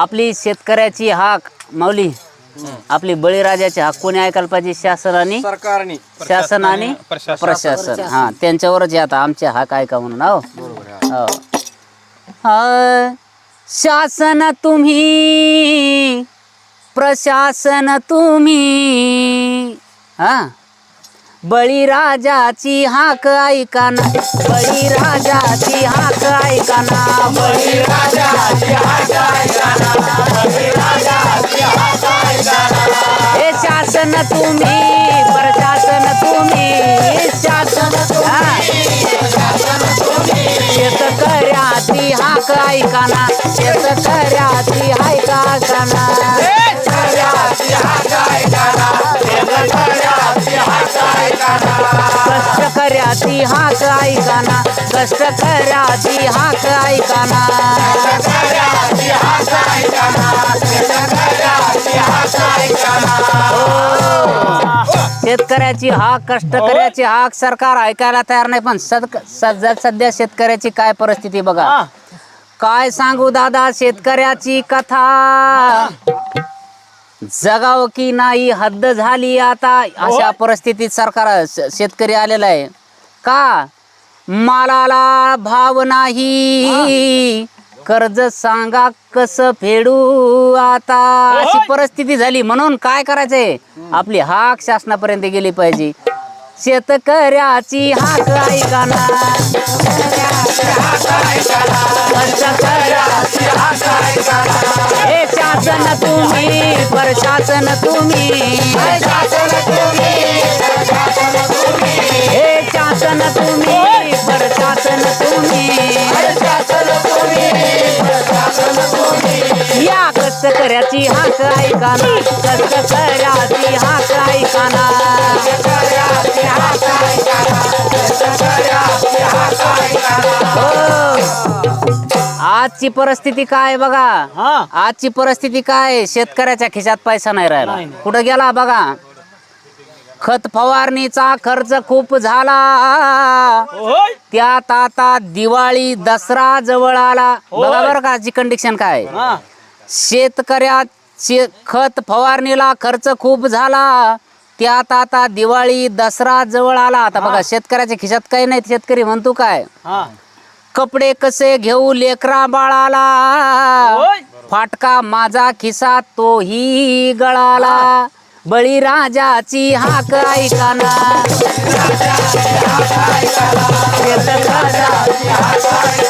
आपली शेतकऱ्याची हाक माऊली. आपली बळीराजाची हाक कोणी ऐकायला पाहिजे? शासन आणि सरकारने. शासन आणि प्रशासन. प्रशासन. हा त्यांच्यावरच आहे आता आमचे हाक ऐका म्हणून हो. हो. हा. शासन तुम्ही प्रशासन तुम्ही. हा. बळीराजाची हाक ऐकाना बळीराजाची हाक ऐकाना बळीराजाची हाक ऐकाना बळीराजाची हाक ऐकाना हे शासन तुम्ही प्रशासन तुम्ही शासन शेतकऱ्याची हाक ऐकाना शेतकऱ्याची हाक ऐकाना कष्टकऱ्याची हाक ऐकाना. कष्टकऱ्याची हाक ऐकाना. शेतकऱ्याची हाक कष्टकऱ्याची हाक सरकार ऐकायला तयार नाही पण सद सध्या सध्या शेतकऱ्याची काय परिस्थिती बघा. काय सांगू दादा शेतकऱ्याची कथा. जगाव की नाही हद्द झाली आता. अशा परिस्थितीत सरकार शेतकरी आलेला आहे. का? मालाला भाव नाही. कर्ज सांगा कसं फेडू आता? अशी परिस्थिती झाली म्हणून काय करायचंय? आपली हाक शासनापर्यंत गेली पाहिजे. शेतकऱ्याची हाक ऐकाना. हे शासन तुम्ही प्रशासन तुम्ही. हे शासन तुम्ही प्रशासन तुम्ही. या कष्टकऱ्याची हाक ऐकाना कष्टकऱ्याची हाक ऐकाना हो. आजची परिस्थिती काय बघा? आजची परिस्थिती काय? शेतकऱ्याच्या खिशात पैसा नाही राहिला. कुठं गेला बघा? खत फवारणीचा खर्च खूप झाला. त्यात आता दिवाळी दसरा जवळ आला. बघा बरं का कंडिशन काय? शेतकऱ्या शे खत फवारणीला खर्च खूप झाला. त्यात आता दिवाळी दसरा जवळ आला. आता बघा शेतकऱ्याच्या खिशात काही नाही शेतकरी म्हणतो काय? कपडे कसे घेऊ लेकरा बाळाला? फाटका माझा खिसा तोही गळाला. बळीराजाची हाक ऐकाना शेतकऱ्याची हाक ऐकाना.